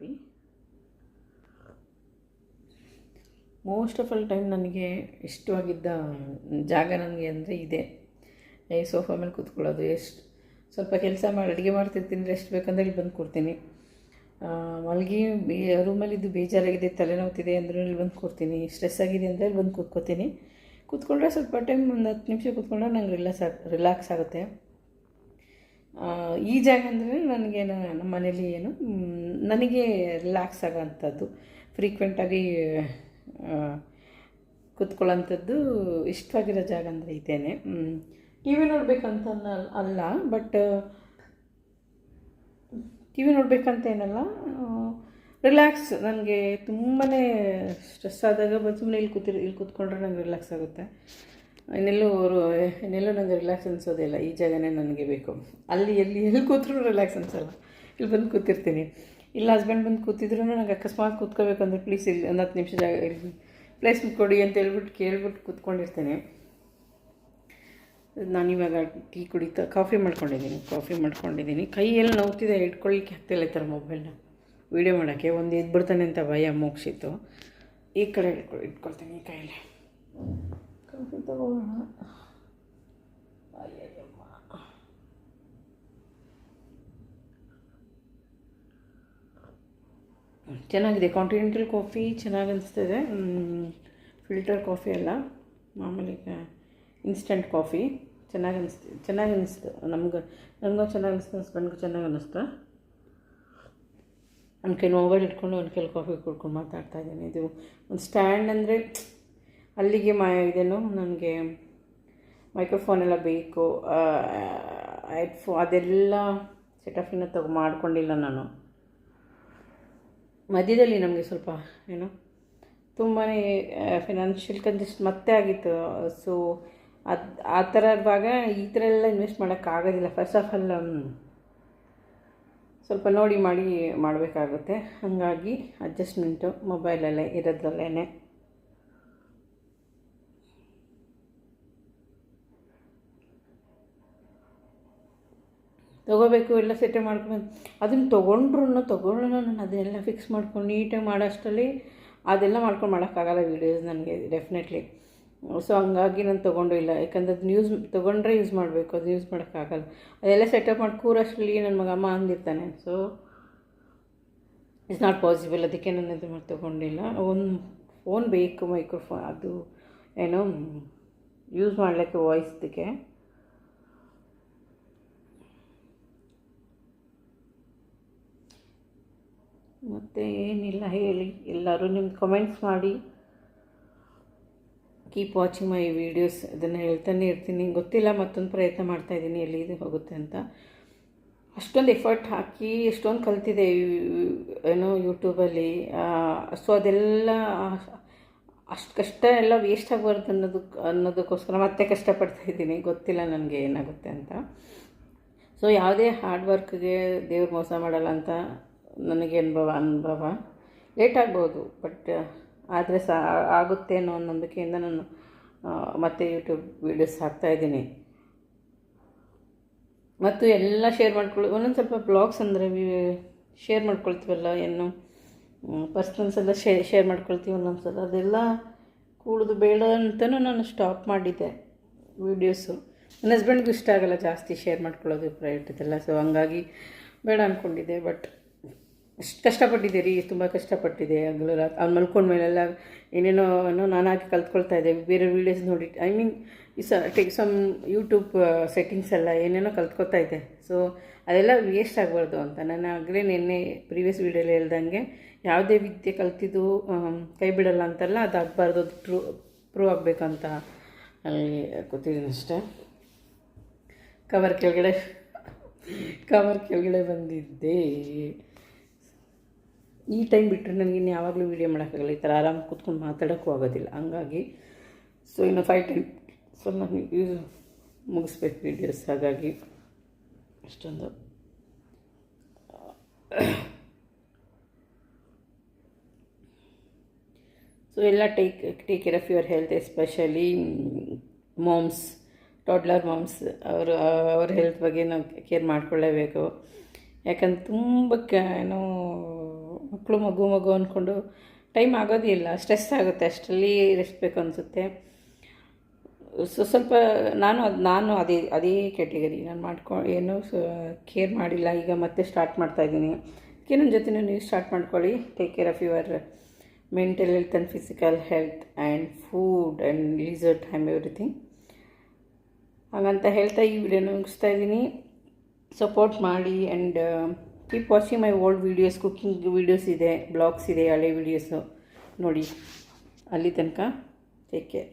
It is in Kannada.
Coffee most of all time ನನಗೆ ಇಷ್ಟವಾಗಿದ್ದ ಜಾಗ ನನಗೆ ಅಂದರೆ ಇದೆ. ಈ ಸೋಫಾ ಮೇಲೆ ಕೂತ್ಕೊಳ್ಳೋದು ಎಷ್ಟು ಸ್ವಲ್ಪ ಕೆಲಸ ಮಾಡಿ ಅಡುಗೆ ಮಾಡ್ತಿರ್ತೀನಿ ರೆಸ್ಟ್ ಬೇಕಂದ್ರೆ ಇಲ್ಲಿ ಬಂದು ಕೂರ್ತೀನಿ. ಆ, ಮಲಗಿ ಬೇ ರೂಮಲ್ಲಿದ್ದು ಬೇಜಾರಾಗಿದೆ ತಲೆನೋವ್ತಿದೆ ಅಂದರೆ ಇಲ್ಲಿ ಬಂದು ಕೂರ್ತೀನಿ. ಸ್ಟ್ರೆಸ್ ಆಗಿದೆ ಅಂದರೆ ಇಲ್ಲಿ ಬಂದು ಕೂತ್ಕೋತೀನಿ. ಕೂತ್ಕೊಂಡ್ರೆ ಸ್ವಲ್ಪ ಟೈಮ್ ಒಂದು ಹತ್ತು ನಿಮಿಷ ಕೂತ್ಕೊಂಡ್ರೆ ನಂಗೆ ರಿಲ್ಯಾಕ್ಸ್ ರಿಲ್ಯಾಕ್ಸ್ ಆಗುತ್ತೆ. ಈ ಜಾಗ ಅಂದರೆ ನನಗೆ ನಮ್ಮ ಮನೇಲಿ ಏನು ನನಗೆ ರಿಲ್ಯಾಕ್ಸ್ ಆಗೋಂಥದ್ದು ಫ್ರೀಕ್ವೆಂಟಾಗಿ ಕೂತ್ಕೊಳ್ಳೋಂಥದ್ದು ಇಷ್ಟವಾಗಿರೋ ಜಾಗ ಅಂದರೆ ಇದ್ದೇನೆ ಟಿ ವಿ ನೋಡಬೇಕಂತ ಅಲ್ಲ ಬಟ್ ಟಿ ವಿ ನೋಡಬೇಕಂತ ಏನಲ್ಲ ರಿಲ್ಯಾಕ್ಸ್ ನನಗೆ ತುಂಬಾ ಸ್ಟ್ರೆಸ್ ಆದಾಗ ಸುಮ್ಮನೆ ಇಲ್ಲಿ ಕೂತಿರ್ ಇಲ್ಲಿ ಕೂತ್ಕೊಂಡ್ರೆ ನನಗೆ ರಿಲ್ಯಾಕ್ಸ್ ಆಗುತ್ತೆ. ಇನ್ನೆಲ್ಲೂ ಅವರು, ಇನ್ನೆಲ್ಲೂ ನನಗೆ ರಿಲ್ಯಾಕ್ಸ್ ಅನಿಸೋದಿಲ್ಲ. ಈ ಜಾಗನೇ ನನಗೆ ಬೇಕು. ಅಲ್ಲಿ, ಎಲ್ಲಿ ಎಲ್ಲಿ ಕೂತ್ರೂ ರಿಲ್ಯಾಕ್ಸ್ ಅನಿಸಲ್ಲ. ಇಲ್ಲಿ ಬಂದು ಕೂತಿರ್ತೀನಿ. ಇಲ್ಲ ಹಸ್ಬೆಂಡ್ ಬಂದು ಕೂತಿದ್ರು ನನಗೆ ಅಕಸ್ಮಾತ್ ಕೂತ್ಕೋಬೇಕಂದ್ರೆ ಪ್ಲೀಸ್ ಇಲ್ಲಿ ಒಂದು ಹತ್ತು ನಿಮಿಷ ಜಾಗ ಪ್ಲೇಸ್ ಕೊಡಿ ಅಂತ ಹೇಳ್ಬಿಟ್ಟು ಕೇಳ್ಬಿಟ್ಟು ಕೂತ್ಕೊಂಡಿರ್ತೀನಿ. ನಾನಿವಾಗ ಟೀ ಕುಡಿತಾ ಕಾಫಿ ಮಾಡ್ಕೊಂಡಿದ್ದೀನಿ. ಕಾಫಿ ಮಾಡ್ಕೊಂಡಿದ್ದೀನಿ. ಕೈಯೆಲ್ಲ ನೋವ್ತಿದೆ ಇಟ್ಕೊಳ್ಳಿಕ್ಕೆ ಆಗ್ತಿಲ್ಲ ಈ ಥರ ಮೊಬೈಲ್ನ ವೀಡಿಯೋ ಮಾಡೋಕ್ಕೆ ಒಂದು ಎದ್ಬಿಡ್ತಾನೆ ಅಂತ ಭಯ, ಮೋಕ್ಷಿತ್ತು. ಈ ಕಡೆ ಇಟ್ಕೊ ಇಟ್ಕೊಳ್ತೀನಿ ಈ ಕೈಯಲ್ಲಿ. ತಗೊಳ್ಳೋಣ ಅಯ್ಯಯ್ಯಮ್ಮ ಚೆನ್ನಾಗಿದೆ ಕಾಂಟಿನೆಂಟಲ್ ಕಾಫಿ ಚೆನ್ನಾಗಿ ಅನಿಸ್ತಿದೆ. ಫಿಲ್ಟರ್ ಕಾಫಿ ಅಲ್ಲ. ಮಾಮೂಲಿ ಇನ್ಸ್ಟಂಟ್ ಕಾಫಿ ಚೆನ್ನಾಗಿ ಅನಿಸ್ತು ಚೆನ್ನಾಗಿ ಅನಿಸ್ತು. ನಮ್ಗೆ, ನನಗೂ ಚೆನ್ನಾಗಿ ಅನಿಸ್ತು ಹಸ್ಬೆಂಡ್ಗೂ ಚೆನ್ನಾಗಿ ಅನ್ನಿಸ್ತು ನನ್ನ ಕೈ ಮೊಬೈಲ್ ಇಟ್ಕೊಂಡು ಒಂದು ಕೆಲ ಕಾಫಿ ಕುಡ್ಕೊಂಡು ಮಾತಾಡ್ತಾ ಇದ್ದೀನಿ. ಇದು ಒಂದು ಸ್ಟ್ಯಾಂಡ್ ಅಂದರೆ ಅಲ್ಲಿಗೆ ಮಾ ಇದೇನು ನನಗೆ ಮೈಕ್ರೋಫೋನ್ ಎಲ್ಲ ಬೇಕು. ಹೆಡ್ಫೋ ಅದೆಲ್ಲ ಸೆಟಫಿನ ತಗೊ ಮಾಡ್ಕೊಂಡಿಲ್ಲ ನಾನು. ಮಧ್ಯದಲ್ಲಿ ನಮಗೆ ಸ್ವಲ್ಪ, ಏನು ತುಂಬಾ ಫಿನಾನ್ಷಿಯಲ್ ಕಂಜೆಸ್ಟ್ ಮತ್ತೆ ಆಗಿತ್ತು. ಸೊ ಅದು, ಆ ಥರ ಇರುವಾಗ ಈ ಥರ ಎಲ್ಲ ಇನ್ವೆಸ್ಟ್ ಮಾಡೋಕ್ಕಾಗೋದಿಲ್ಲ ಫಸ್ಟ್ ಆಫ್ ಆಲ್ ಸ್ವಲ್ಪ ನೋಡಿ ಮಾಡಿ ಮಾಡಬೇಕಾಗುತ್ತೆ. ಹಾಗಾಗಿ ಅಡ್ಜಸ್ಟ್ಮೆಂಟು ಮೊಬೈಲಲ್ಲೇ ಇರೋದ್ರಲ್ಲೇ ತೊಗೋಬೇಕು, ಎಲ್ಲ ಸೆಟ್ಟೆ ಮಾಡ್ಕೊಂಡು ಅದನ್ನು ತೊಗೊಂಡ್ರು ತೊಗೊಂಡ್ರು ನಾನು ಅದೆಲ್ಲ ಫಿಕ್ಸ್ ಮಾಡ್ಕೊಂಡು ನೀಟಾಗಿ ಮಾಡೋಷ್ಟರಲ್ಲಿ ಅದೆಲ್ಲ ಮಾಡ್ಕೊಂಡು ಮಾಡೋಕ್ಕಾಗಲ್ಲ ವೀಡಿಯೋಸ್ ನನಗೆ ಡೆಫಿನೆಟ್ಲಿ ಸೊ ಹಂಗಾಗಿ ನಾನು ತೊಗೊಂಡು ಇಲ್ಲ. ಯಾಕಂದ್ರೆ ಅದನ್ನ ಯೂಸ್ ತೊಗೊಂಡ್ರೆ ಯೂಸ್ ಮಾಡಬೇಕು ಅದು ಯೂಸ್ ಮಾಡೋಕ್ಕಾಗಲ್ಲ. ಅದೆಲ್ಲ ಸೆಟಪ್ ಮಾಡಿ ಕೂರೋಷ್ಟರಲ್ಲಿ ನನ್ನ ಮಗ ಅಮ್ಮ ಅಂದಿರ್ತಾನೆ. ಸೊ ಇಟ್ಸ್ ನಾಟ್ ಪಾಸಿಬಲ್ ಅದಕ್ಕೆ ನಾನು ಇದು ಮಾಡಿ ತೊಗೊಂಡಿಲ್ಲ. ಒಂದು ಫೋನ್ ಬೇಕು ಮೈಕ್ರೋಫೋನ್ ಅದು, ಏನೋ ಯೂಸ್ ಮಾಡಲಿಕ್ಕೆ ವಾಯ್ಸ್ದಕ್ಕೆ ಮತ್ತು ಏನಿಲ್ಲ ಹೇಳಿ. ಎಲ್ಲರೂ ನಿಮ್ಮ ಕಮೆಂಟ್ಸ್ ಮಾಡಿ. ಕೀಪ್ ವಾಚಿಂಗ್ ಮೈ ವೀಡಿಯೋಸ್ ಅದನ್ನು ಹೇಳ್ತಾನೆ ಇರ್ತೀನಿ. ಗೊತ್ತಿಲ್ಲ, ಮತ್ತೊಂದು ಪ್ರಯತ್ನ ಮಾಡ್ತಾಯಿದ್ದೀನಿ ಎಲ್ಲಿ ಇದು ಹೋಗುತ್ತೆ ಅಂತ. ಅಷ್ಟೊಂದು ಎಫರ್ಟ್ ಹಾಕಿ, ಎಷ್ಟೊಂದು ಕಲ್ತಿದೆ ಏನೋ ಯೂಟ್ಯೂಬಲ್ಲಿ ಸೊ ಅದೆಲ್ಲ ಅಷ್ಟು ಕಷ್ಟ ಎಲ್ಲ ವೇಸ್ಟ್ ಆಗಬಾರ್ದು ಅನ್ನೋದಕ್ಕೆ ಅನ್ನೋದಕ್ಕೋಸ್ಕರ ಮತ್ತೆ ಕಷ್ಟಪಡ್ತಾ ಇದ್ದೀನಿ. ಗೊತ್ತಿಲ್ಲ ನನಗೆ ಏನಾಗುತ್ತೆ ಅಂತ. ಸೊ ಯಾವುದೇ ಹಾರ್ಡ್ ವರ್ಕ್ಗೆ ದೇವ್ರು ಮೋಸ ಮಾಡಲ್ಲ ಅಂತ ನನಗೆ ಅನುಭವ ಅನುಭವ. ಲೇಟ್ ಆಗ್ಬೋದು ಬಟ್ ಆದರೆ ಸಹ ಆಗುತ್ತೆ ಅನ್ನೋ ನಂಬಿಕೆಯಿಂದ ನಾನು ಮತ್ತೆ ಯೂಟ್ಯೂಬ್ ವೀಡಿಯೋಸ್ ಹಾಕ್ತಾಯಿದ್ದೀನಿ ಮತ್ತು ಎಲ್ಲ ಶೇರ್ ಮಾಡ್ಕೊಳ್ಳಿ, ಒಂದೊಂದು ಸ್ವಲ್ಪ ಬ್ಲಾಗ್ಸ್ ಅಂದರೆ ಶೇರ್ ಮಾಡ್ಕೊಳ್ತೀವಲ್ಲ, ಏನು ಪರ್ಸ್ನಲ್ಸ್ ಎಲ್ಲ ಶೇ ಶೇರ್ ಮಾಡ್ಕೊಳ್ತೀವಿ ಒಂದೊಂದು ಸಲ. ಅದೆಲ್ಲ ಕೂಡುದು ಬೇಡ ಅಂತಲೂ ನಾನು ಸ್ಟಾಪ್ ಮಾಡಿದ್ದೆ ವೀಡಿಯೋಸು ನನ್ನ ಹಸ್ಬೆಂಡ್ಗೂ ಇಷ್ಟ ಆಗಲ್ಲ ಜಾಸ್ತಿ ಶೇರ್ ಮಾಡ್ಕೊಳ್ಳೋದು ಪ್ರೈವೇಟ್ ಇದೆಲ್ಲ. ಸೊ ಹಂಗಾಗಿ ಬೇಡ ಅಂದ್ಕೊಂಡಿದ್ದೆ ಬಟ್ ಅಷ್ಟು ಕಷ್ಟಪಟ್ಟಿದ್ದೆ ರೀ ತುಂಬ ಕಷ್ಟಪಟ್ಟಿದ್ದೆ ಹಗಲು ರಾತ್ ಅವ್ನು ಮಲ್ಕೊಂಡ್ಮೇಲೆಲ್ಲ ಏನೇನೋ, ಏನೋ ಹಾಕಿ ಕಲ್ತ್ಕೊಳ್ತಾ ಇದ್ದೆ. ಬೇರೆ ವೀಡಿಯೋಸ್ ನೋಡಿ I mean is take some YouTube settings ಎಲ್ಲ ಏನೇನೋ ಕಲ್ತ್ಕೊತಾ ಇದ್ದೆ. ಸೊ ಅದೆಲ್ಲ ವೇಸ್ಟ್ ಆಗಬಾರ್ದು ಅಂತ. ನಾನು ಆಗಲೇ ನಿನ್ನೆ ಪ್ರೀವಿಯಸ್ ವೀಡಿಯೋಲಿ ಹೇಳ್ದಂಗೆ, ಯಾವುದೇ ವಿದ್ಯೆ ಕಲ್ತಿದ್ದು ಕೈ ಬಿಡಲ್ಲ ಅಂತಲ್ಲ ಅದು ಆಗಬಾರ್ದು, ಅದು ಟ್ರೂ ಪ್ರೂವ್ ಆಗಬೇಕಂತ ಅಲ್ಲಿ ಕೂತಿದ್ದೀನಿ ಅಷ್ಟೇ. ಕವರ್ ಕೆಳಗಡೆ ಕವರ್ ಕೆಳಗಡೆ ಬಂದಿದ್ದೆ. ಈ ಟೈಮ್ ಬಿಟ್ಟರೆ ನನಗೆ ಇನ್ನು ಯಾವಾಗಲೂ ವೀಡಿಯೋ ಮಾಡೋಕ್ಕಾಗಲ್ಲ. ಈ ಥರ ಆರಾಮ್ ಕೂತ್ಕೊಂಡು ಮಾತಾಡೋಕ್ಕೂ ಆಗೋದಿಲ್ಲ. ಹಂಗಾಗಿ ಸೊ ಇನ್ನು ಫೈವ್ ಟೈಮ್ ಸೊ ನಾನು ಯೂಸ್ ಮುಗಿಸ್ಬೇಕು ವೀಡಿಯೋಸ್ ಹಾಗಾಗಿ ಅಷ್ಟೊಂದು. ಸೊ ಎಲ್ಲ take take care of your health especially moms toddler moms ಅವರು, ಅವ್ರ ಹೆಲ್ತ್ ಬಗ್ಗೆ ನಾವು ಕೇರ್ ಮಾಡ್ಕೊಳ್ಳೇಬೇಕು. ಯಾಕಂದ್ರೆ ತುಂಬ ಏನೋ ಮಕ್ಕಳು ಮಗು ಮಗು ಅಂದ್ಕೊಂಡು ಟೈಮ್ ಆಗೋದೇ ಇಲ್ಲ ಸ್ಟ್ರೆಸ್ ಆಗುತ್ತೆ, ಅಷ್ಟರಲ್ಲಿ ರೆಸ್ಟ್ ಬೇಕು ಅನಿಸುತ್ತೆ. ಸೊ, ಸ್ವಲ್ಪ ನಾನು ಅದು, ನಾನು ಅದೇ ಅದೇ ಕ್ಯಾಟಗರಿ ನಾನು ಮಾಡ್ಕೊ, ಏನು ಕೇರ್ ಮಾಡಿಲ್ಲ, ಈಗ ಮತ್ತೆ ಸ್ಟಾರ್ಟ್ ಮಾಡ್ತಾ ಇದ್ದೀನಿ. ಅದಕ್ಕೆ ನನ್ನ ಜೊತೆ ನೀವು ಸ್ಟಾರ್ಟ್ ಮಾಡ್ಕೊಳ್ಳಿ. Take care of your mental health and physical health and food and leisure time everything ಹಾಗಂತ ಹೇಳ್ತಾ ಈ ವಿಡಿಯೋನ ಮುಗಿಸ್ತಾ ಇದ್ದೀನಿ. ಸಪೋರ್ಟ್ ಮಾಡಿ and keep watching my old videos cooking videos ಇದೆ ಬ್ಲಾಗ್ಸ್ ಇದೆ, ಹಳೆ ವೀಡಿಯೋಸು ನೋಡಿ, ಅಲ್ಲಿ ತನಕ ಟೇಕ್ ಕೇರ್